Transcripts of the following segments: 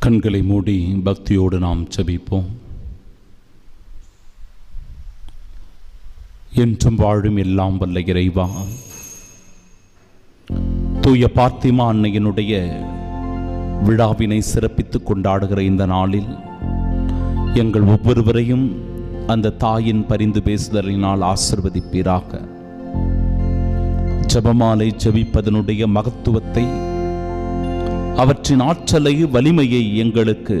கண்களை மூடி பக்தியோடு நாம் செபிப்போம் என்றும் வாழும் எல்லாம் வல்ல இறைவா தூய பார்த்திமா அன்னையினுடைய விழாவினை சிறப்பித்துக் கொண்டாடுகிற இந்த நாளில் எங்கள் ஒவ்வொருவரையும் அந்த தாயின் பரிந்து பேசுதலினால் ஆசிர்வதிப்பீராக. ஜெபமாலை ஜபிப்பதனுடைய மகத்துவத்தை அவற்றின் ஆற்றலை வலிமையை எங்களுக்கு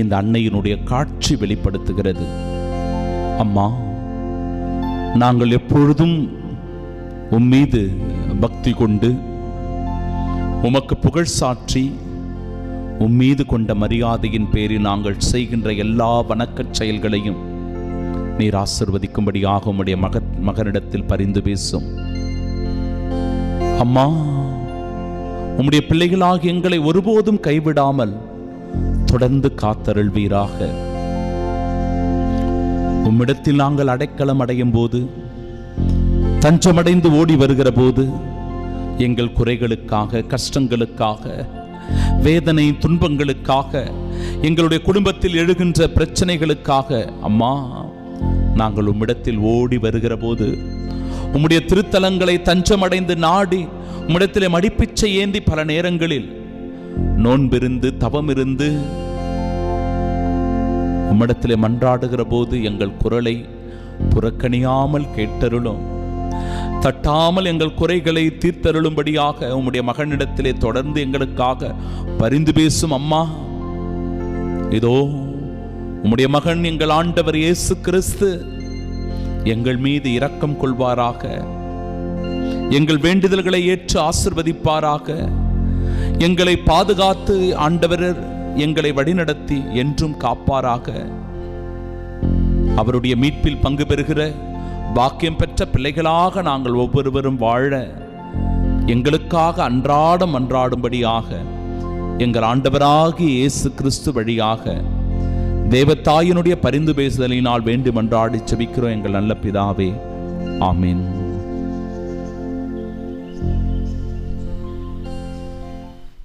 இந்த அன்னையினுடைய காட்சி வெளிப்படுத்துகிறது. அம்மா நாங்கள் எப்பொழுதும் உம்மீது பக்தி கொண்டு உமக்கு புகழ் சாற்றி உம்மீது கொண்ட மரியாதையின் பேரில் நாங்கள் செய்கின்ற எல்லா வணக்கச் செயல்களையும் நீர் ஆசிர்வதிக்கும்படியாக உம்முடைய மக மகனிடத்தில் பரிந்து பேசும். அம்மா உம்முடைய பிள்ளைகளாக எங்களை ஒருபோதும் கைவிடாமல் தொடர்ந்து காத்தருள்வீராக. உம்மிடத்தில் நாங்கள் அடைக்கலம் அடையும் போது தஞ்சமடைந்து ஓடி வருகிற போது எங்கள் குறைகளுக்காக கஷ்டங்களுக்காக வேதனை துன்பங்களுக்காக எங்களுடைய குடும்பத்தில் எழுகின்ற பிரச்சனைகளுக்காக அம்மா நாங்கள் உம்மிடத்தில் ஓடி வருகிற போது உம்முடைய திருத்தலங்களை தஞ்சமடைந்து நாடி உம்மிடத்திலே மடிப்பிச்சை ஏந்தி பல நேரங்களில் நோன்பிருந்து தவமிருந்து உம்மிடத்திலே மன்றாடுகிற போது எங்கள் குரலை புறக்கணியாமல் கேட்டருளும். தட்டாமல் எங்கள் குறைகளை தீர்த்தருளும்படியாக உம்முடைய மகனிடத்திலே தொடர்ந்து எங்களுக்காக பரிந்து பேசும் அம்மா. இதோ உம்முடைய மகன் எங்கள் ஆண்டவர் இயேசு கிறிஸ்து எங்கள் மீது இரக்கம் கொள்வாராக. எங்கள் வேண்டுதல்களை ஏற்று ஆசிர்வதிப்பாராக. எங்களை பாதுகாத்து ஆண்டவரர் எங்களை வழிநடத்தி என்றும் காப்பாராக. அவருடைய மீட்பில் பங்கு பெறுகிற பாக்கியம் பெற்ற பிள்ளைகளாக நாங்கள் ஒவ்வொருவரும் வாழ எங்களுக்காக அன்றாடம் அன்றாடும்படியாக எங்கள் ஆண்டவராகி இயேசு கிறிஸ்து வழியாக தேவத்தாயினுடைய பரிந்து பேசுதலினால் வேண்டுமென்றாடி செபிக்கிறோம் எங்கள் நல்ல பிதாவே. ஆமீன்.